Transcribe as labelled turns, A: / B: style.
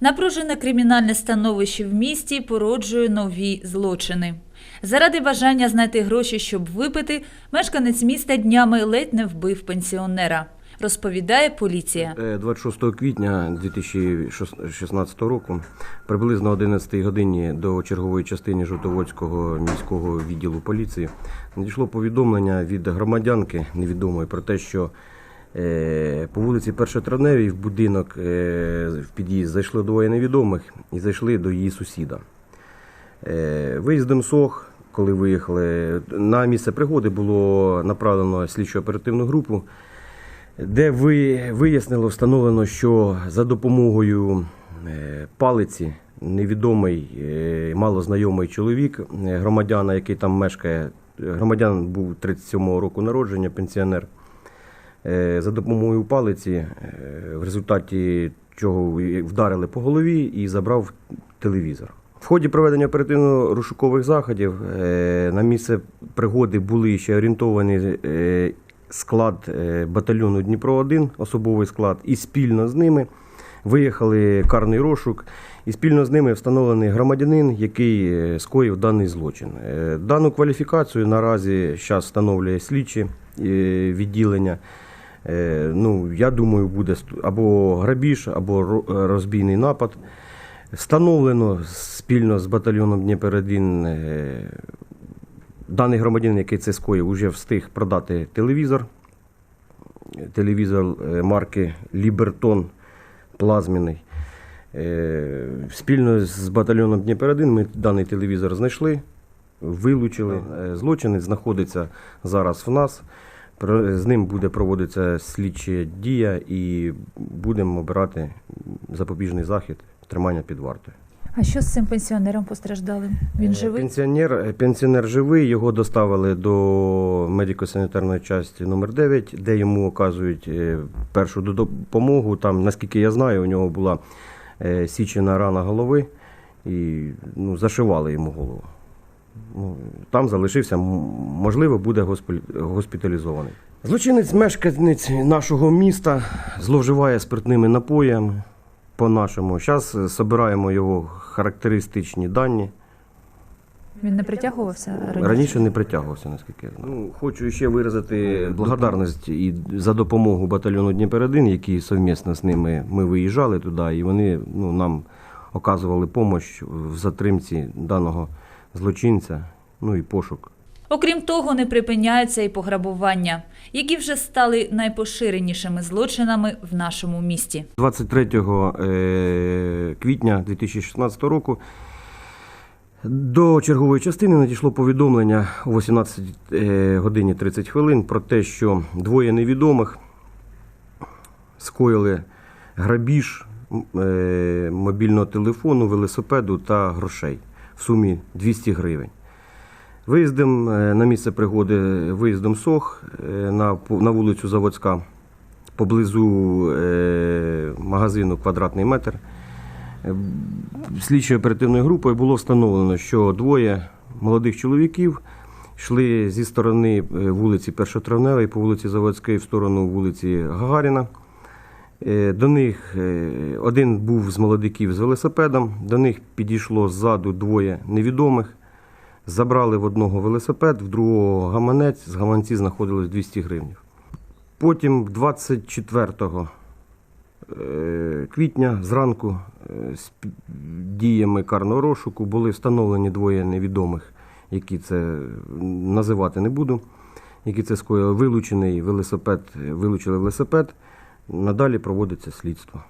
A: Напружене кримінальне становище в місті породжує нові злочини. Заради бажання знайти гроші, щоб випити, мешканець міста днями ледь не вбив пенсіонера. Розповідає поліція.
B: Е, 26 квітня 2016 року, приблизно 11 годині до чергової частини Жовтоводського міського відділу поліції надійшло повідомлення від громадянки невідомої про те, що е, по вулиці Першотравневій в будинок е, в під'їзд зайшли двоє невідомих і зайшли до її сусіда. Е, Виїздом СОХ, коли виїхали, на місце пригоди було направлено слідчо-оперативну групу, де ви вияснило, встановлено, що за допомогою е, палиці невідомий, е, малознайомий чоловік, е, громадяна, який там мешкає, громадян був 37-го року народження, пенсіонер. Е, За допомогою палиці, е, в результаті чого вдарили по голові і забрав телевізор. В ході проведення оперативно-розшукових заходів е, на місце пригоди були ще орієнтовані склад батальйону Дніпро-1, особовий склад, і спільно з ними виїхали карний розшук, і спільно з ними встановлений громадянин, який скоїв даний злочин. Дану кваліфікацію наразі зараз встановлює слідчі відділення. Е, Ну, я думаю, буде або грабіж, або розбійний напад. Встановлено спільно з батальйоном Дніпер-1 е, даний громадянин, який це скоїв, вже встиг продати телевізор. Телевізор е, марки Лібертон плазміний. Е, Спільно з батальйоном Дніпер-1 ми даний телевізор знайшли, вилучили. Е, Злочинець знаходиться зараз в нас. З ним буде проводитися слідча дія і будемо обирати запобіжний захід тримання під вартою.
A: А що з цим пенсіонером постраждалим? Він
B: Е,
A: живий?
B: Пенсіонер, е, пенсіонер живий, його доставили до медико-санітарної частини номер 9 де йому оказують е, першу допомогу. Там, наскільки я знаю, у нього була січена рана голови і ну, зашивали йому голову. Ну, там залишився, можливо, буде госпі- госпіталізований. Злочинець мешканець нашого міста зловживає спиртними напоями по-нашому. Зараз збираємо його характеристичні дані.
A: Він не притягувався раніше?
B: Раніше не притягувався, наскільки я знаю. Ну, хочу ще виразити благодарність і за допомогу батальйону Дніпер-1, які совмісно з ними ми виїжджали туди, і вони ну, нам оказували допомогу в затримці даного злочинця, ну і пошук.
A: Окрім того, не припиняються і пограбування, які вже стали найпоширенішими злочинами в нашому місті.
B: 23 е, квітня 2016 року до чергової частини надійшло повідомлення о 18 е, годині 30 хвилин про те, що двоє невідомих скоїли грабіж е, мобільного телефону, велосипеду та грошей в сумі 200 гривень. Виїздом е, на місце пригоди виїздом СОХ е, на, на вулицю Заводська поблизу е, магазину Квадратний метр. Е, Слідчою оперативною групою було встановлено, що двоє молодих чоловіків йшли зі сторони вулиці Першотравневої по вулиці Заводської в сторону вулиці Гагаріна. Е, До них е, один був з молодиків з велосипедом, до них підійшло ззаду двоє невідомих. Забрали в одного велосипед, в другого гаманець, з гаманці знаходилось 200 гривень. Потім 24 е, квітня зранку з діями карного розшуку були встановлені двоє невідомих, які це називати не буду, які це скоїли. Вилучений велосипед, вилучили велосипед. Надалі проводиться слідство.